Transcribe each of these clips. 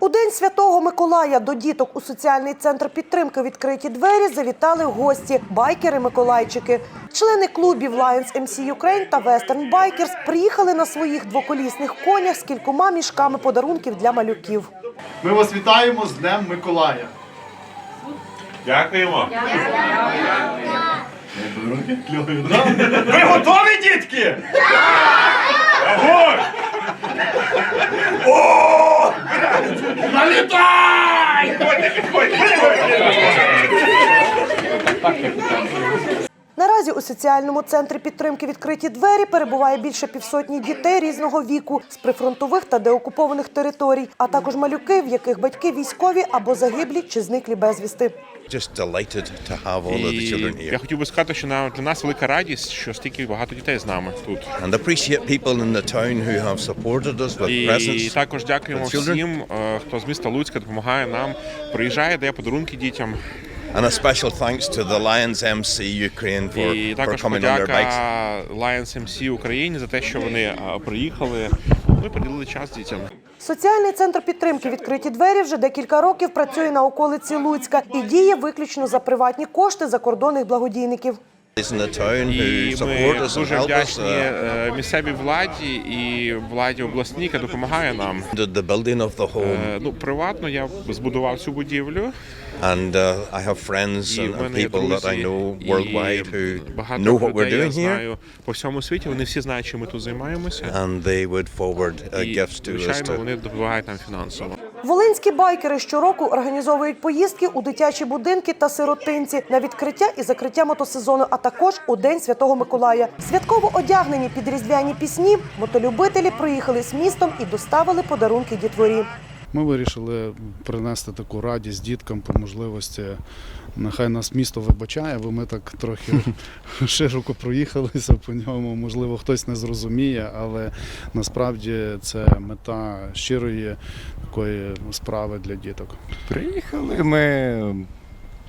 У День Святого Миколая до діток у соціальний центр підтримки відкриті двері завітали гості байкери-миколайчики. Члени клубів Lions MC Ukraine та Western Bikers приїхали на своїх двоколісних конях з кількома мішками подарунків для малюків. Ми вас вітаємо з Днем Миколая. Дякуємо. Ви готові, дітки? Огонь! Налітай! Наразі у соціальному центрі підтримки відкриті двері перебуває більше півсотні дітей різного віку з прифронтових та деокупованих територій, а також малюки, в яких батьки військові або загиблі чи зниклі безвісти. І я хотів би сказати, що на- для нас велика радість, що стільки багато дітей з нами тут. І також дякуємо всім, е, хто з міста Луцька допомагає нам, приїжджає, дає подарунки дітям. And a special thanks to the Lions MC Ukraine for, І for також coming on their подяка bikes. Lions MC Україні за те, що вони е, приїхали. Ну і приділили час дітям. Соціальний центр підтримки відкриті двері вже декілька років працює на околиці Луцька і діє виключно за приватні кошти закордонних благодійників. In the town who І support ми us and дуже help us. вдячні Uh, е, місцевій владі і владі обласній, яка допомагає нам. the building of the home, Е, Ну, приватно я збудував цю будівлю. And uh, I have friends and, and people that I know worldwide who know what we're doing here, знаю по всьому світі. Вони всі знають, чим ми тут займаємося. and they would forward uh, gifts to us. звичайно, To, вони допомагають нам фінансово. Волинські байкери щороку організовують поїздки у дитячі будинки та сиротинці на відкриття і закриття мотосезону, а також у День Святого Миколая. Святково одягнені під різдвяні пісні, мотолюбителі приїхали з містом і доставили подарунки дітворі. Ми вирішили принести таку радість діткам по можливості. Нехай нас місто вибачає, бо ми так трохи широко проїхалися по ньому. Можливо, хтось не зрозуміє, але насправді це мета щирої такої справи для діток. Приїхали ми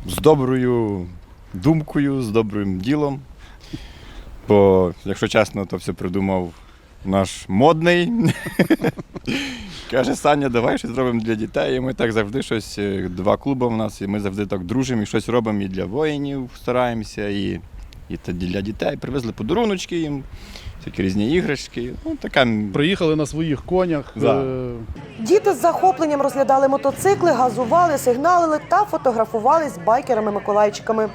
з доброю думкою, з добрим ділом. Бо, якщо чесно, то все придумав наш модний. Каже, Саня, давай щось зробимо для дітей. І ми так завжди щось, е, два клуби в нас, і ми завжди так дружимо і щось робимо і для воїнів стараємося, і, і для дітей. Привезли подаруночки їм, всякі різні іграшки. Ну, така Приїхали на своїх конях. Да. е, Діти з захопленням розглядали мотоцикли, газували, сигналили та фотографували з байкерами-миколайчиками.